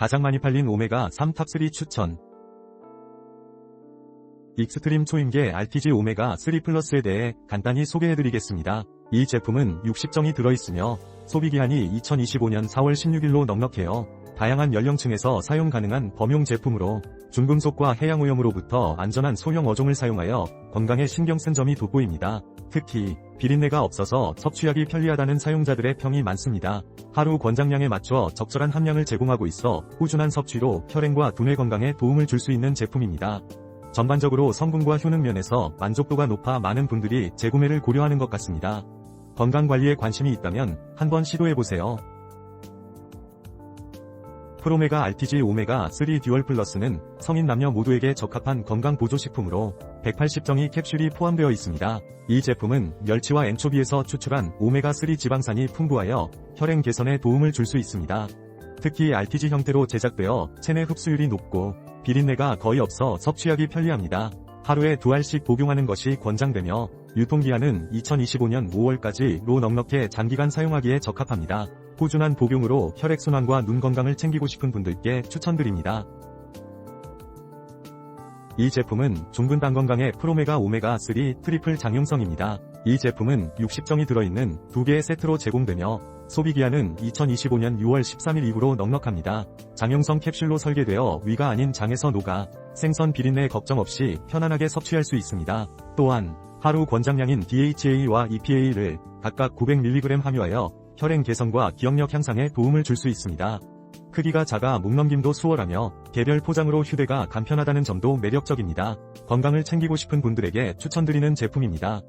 가장 많이 팔린 오메가3 탑3 추천. 익스트림 초임계 RTG 오메가3 플러스에 대해 간단히 소개해드리겠습니다. 이 제품은 60정이 들어있으며 소비기한이 2025년 4월 16일로 넉넉해요. 다양한 연령층에서 사용 가능한 범용 제품으로 중금속과 해양오염으로부터 안전한 소형 어종을 사용하여 건강에 신경 쓴 점이 돋보입니다. 특히 비린내가 없어서 섭취하기 편리하다는 사용자들의 평이 많습니다. 하루 권장량에 맞춰 적절한 함량을 제공하고 있어 꾸준한 섭취로 혈행과 두뇌 건강에 도움을 줄 수 있는 제품입니다. 전반적으로 성분과 효능 면에서 만족도가 높아 많은 분들이 재구매를 고려하는 것 같습니다. 건강관리에 관심이 있다면 한번 시도해보세요. 프로메가 RTG 오메가 3 듀얼 플러스는 성인 남녀 모두에게 적합한 건강 보조식품으로 180정의 캡슐이 포함되어 있습니다. 이 제품은 멸치와 엔초비에서 추출한 오메가 3 지방산이 풍부하여 혈행 개선에 도움을 줄 수 있습니다. 특히 RTG 형태로 제작되어 체내 흡수율이 높고 비린내가 거의 없어 섭취하기 편리합니다. 하루에 두 알씩 복용하는 것이 권장되며 유통기한은 2025년 5월까지로 넉넉해 장기간 사용하기에 적합합니다. 꾸준한 복용으로 혈액순환과 눈 건강을 챙기고 싶은 분들께 추천드립니다. 이 제품은 종근 당 건강의 프로메가 오메가 3 트리플 장용성입니다. 이 제품은 60정이 들어있는 두 개의 세트로 제공되며 소비기한은 2025년 6월 13일 이후로 넉넉합니다. 장용성 캡슐로 설계되어 위가 아닌 장에서 녹아 생선 비린내 걱정 없이 편안하게 섭취할 수 있습니다. 또한 하루 권장량인 DHA와 EPA를 각각 900mg 함유하여 혈행 개선과 기억력 향상에 도움을 줄 수 있습니다. 크기가 작아 목넘김도 수월하며 개별 포장으로 휴대가 간편하다는 점도 매력적입니다. 건강을 챙기고 싶은 분들에게 추천드리는 제품입니다.